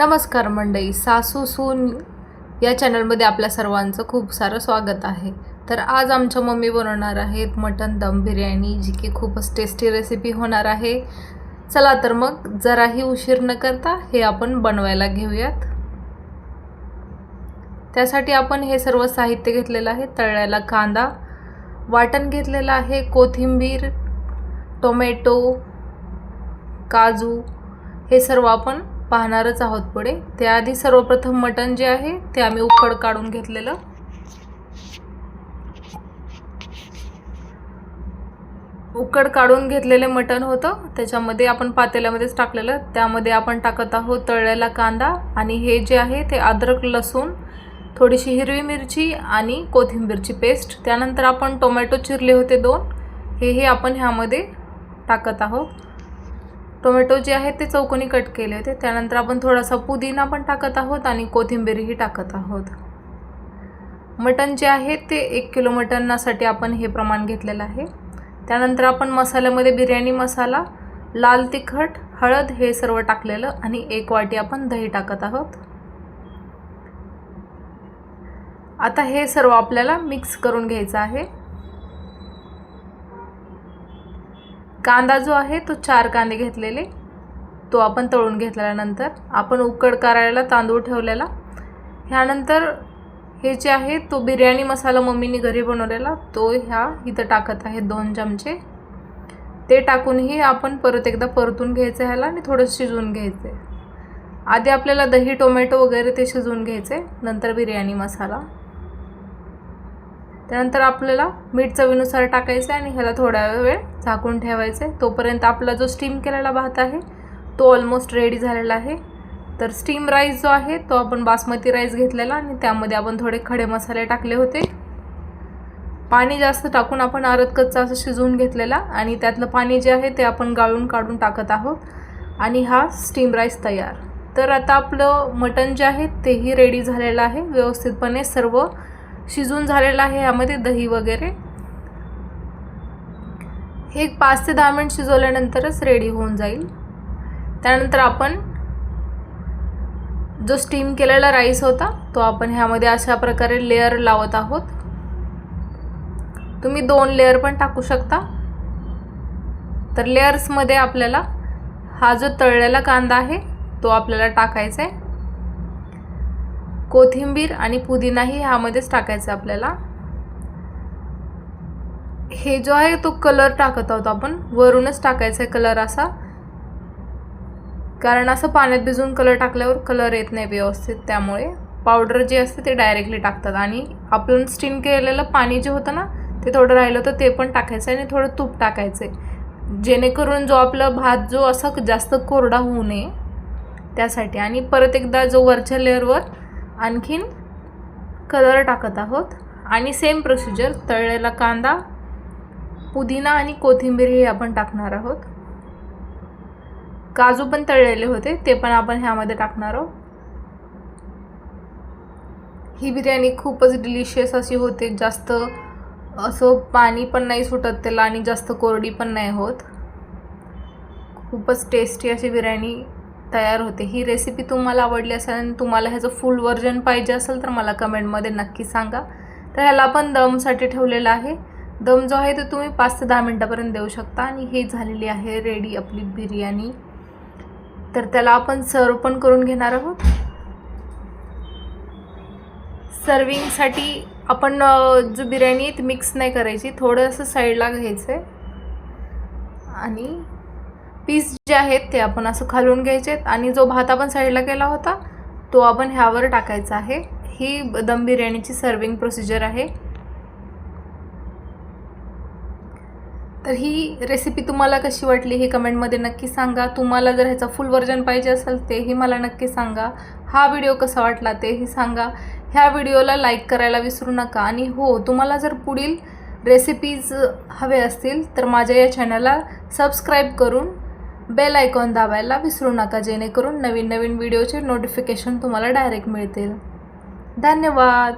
नमस्कार मंडई सासू सून या चॅनलमध्ये आपल्या सर्वांचं खूप सारं स्वागत आहे. तर आज आमच्या मम्मी बनवणार आहेत मटन दम बिर्याणी जी की खूपच टेस्टी रेसिपी होणार आहे. चला तर मग जराही उशीर न करता हे आपण बनवायला घेऊयात. त्यासाठी आपण हे सर्व साहित्य घेतलेलं आहे तळल्याला कांदा वाटण घेतलेलं आहे कोथिंबीर टोमॅटो काजू हे सर्व आपण पाहणारच आहोत पुढे. त्याआधी सर्वप्रथम मटण जे आहे ते आम्ही उकड काढून घेतलेलं. उकड काढून घेतलेले मटण होतं. त्याच्यामध्ये आपण पातेल्यामध्येच टाकलेलं. त्यामध्ये आपण टाकत आहोत तळलेला कांदा आणि हे जे आहे ते अद्रक लसूण थोडीशी हिरवी मिरची आणि कोथिंबीरची पेस्ट. त्यानंतर आपण टोमॅटो चिरले होते दोन. हेही आपण ह्यामध्ये टाकत आहोत. टोमॅटो जे आहेत ते चौकोनी कट केले होते. त्यानंतर आपण थोडासा पुदिना पण टाकत आहोत आणि कोथिंबीरही टाकत आहोत. मटण जे आहे ते एक किलो मटणासाठी आपण हे प्रमाण घेतलेलं आहे. त्यानंतर आपण मसाल्यामध्ये बिर्याणी मसाला लाल तिखट हळद हे सर्व टाकलेलं आणि एक वाटी आपण दही टाकत आहोत. आता हे सर्व आपल्याला मिक्स करून घ्यायचं आहे. कांदा जो आहे तो चार कांदे घेतलेले. तो आपण तळून घेतल्यानंतर आपण उकड करायला तांदूळ ठेवलेला. ह्यानंतर हे जे आहे तो बिर्याणी मसाला मम्मीने घरी बनवलेला तो ह्या इथं टाकत आहे दोन चमचे. ते टाकूनही आपण परत एकदा परतून घ्यायचं ह्याला आणि थोडं शिजवून घ्यायचं आधी आपल्याला दही टोमॅटो वगैरे ते शिजवून घ्यायचे नंतर बिर्याणी मसाला. त्यानंतर आपल्याला मीठ चवीनुसार टाकायचं आहे आणि ह्याला थोडा वेळ झाकून ठेवायचं आहे तोपर्यंत आपला जो स्टीम केलेला भात आहे तो ऑलमोस्ट रेडी झालेला आहे. तर स्टीम राईस जो आहे तो आपण बासमती राईस घेतलेला आणि त्यामध्ये आपण थोडे खडे मसाले टाकले होते. पाणी जास्त टाकून आपण आरत कच्चा असं शिजवून घेतलेला आणि त्यातलं पाणी जे आहे ते आपण गाळून काढून टाकत आहोत. आणि हा स्टीम राईस तयार. तर आता आपलं मटण जे आहे तेही रेडी झालेलं आहे. व्यवस्थितपणे सर्व शिजून झालेलं आहे यामध्ये दही वगैरे. हे एक पाच ते दहा मिनिट शिजवल्यानंतरच रेडी होऊन जाईल. त्यानंतर आपण जो स्टीम केलेला राईस होता तो आपण ह्यामध्ये अशा प्रकारे लेअर लावत आहोत. तुम्ही दोन लेअर पण टाकू शकता. तर लेअर्समध्ये आपल्याला हा जो तळलेला कांदा आहे तो आपल्याला टाकायचा आहे. कोथिंबीर आणि पुदिनाही ह्यामध्येच टाकायचा आपल्याला. हे जो आहे तो कलर टाकत आहोत आपण. वरूनच टाकायचा आहे कलर असा. कारण असं पाण्यात भिजून कलर टाकल्यावर कलर येत नाही व्यवस्थित. त्यामुळे पावडर जे असते ते डायरेक्टली टाकतात. आणि आपण स्टीम केलेलं पाणी जे होतं ना ते थोडं राहिलं तर ते पण टाकायचं आहे आणि थोडं तूप टाकायचं आहे. जेणेकरून जो आपला भात जो असा जास्त कोरडा होऊ नये त्यासाठी. आणि परत एकदा जो वरच्या लेअरवर आणखीन कलर टाकत आहोत. आणि सेम प्रोसिजर तळलेला कांदा पुदिना आणि कोथिंबीर हे आपण टाकणार आहोत. काजू पण तळलेले होते ते पण आपण ह्यामध्ये टाकणार आहोत. ही बिर्याणी खूपच डिलिशियस अशी होते जास्त असं पाणी पण नाही सुटत त्याला आणि जास्त कोरडी पण नाही होत. खूपच टेस्टी अशी बिर्याणी. तयार होते. ही रेसिपी तुम्हाला आवडली असेल आणि तुम्हाला ह्याचं फुल व्हर्जन पाहिजे असेल तर मला कमेंटमध्ये नक्की सांगा. तर ह्याला आपण दमसाठी ठेवलेला आहे. दम जो आहे तो तुम्ही पाच ते दहा मिनटापर्यंत देऊ शकता. आणि हे झालेली आहे रेडी आपली बिर्याणी. तर त्याला आपण सर्व पण करून घेणार आहोत. सर्विंगसाठी आपण जो बिर्याणी आहे ती मिक्स नाही करायची. थोडंसं साईडला घ्यायचं आहे आणि पीस जे आहेत ते आपण असं खालून घ्यायचे आहेत आणि जो भात आपण साईडला केला होता तो आपण ह्यावर टाकायचा आहे. ही दम बिर्याणीची सर्विंग प्रोसिजर आहे. तर ही रेसिपी तुम्हाला कशी वाटली हे कमेंटमध्ये नक्की सांगा. तुम्हाला जर ह्याचा फुल व्हर्जन पाहिजे असेल तेही मला नक्की सांगा. हा व्हिडिओ कसा वाटला तेही सांगा. ह्या व्हिडिओला लाईक करायला विसरू नका. आणि हो तुम्हाला जर पुढील रेसिपीज हवे असतील तर माझ्या या चॅनलला सबस्क्राईब करून बेल आयकॉन दाबायला विसरू नका जेणेकरून नवीन नवीन व्हिडिओचे नोटिफिकेशन तुम्हाला डायरेक्ट मिळतील. धन्यवाद!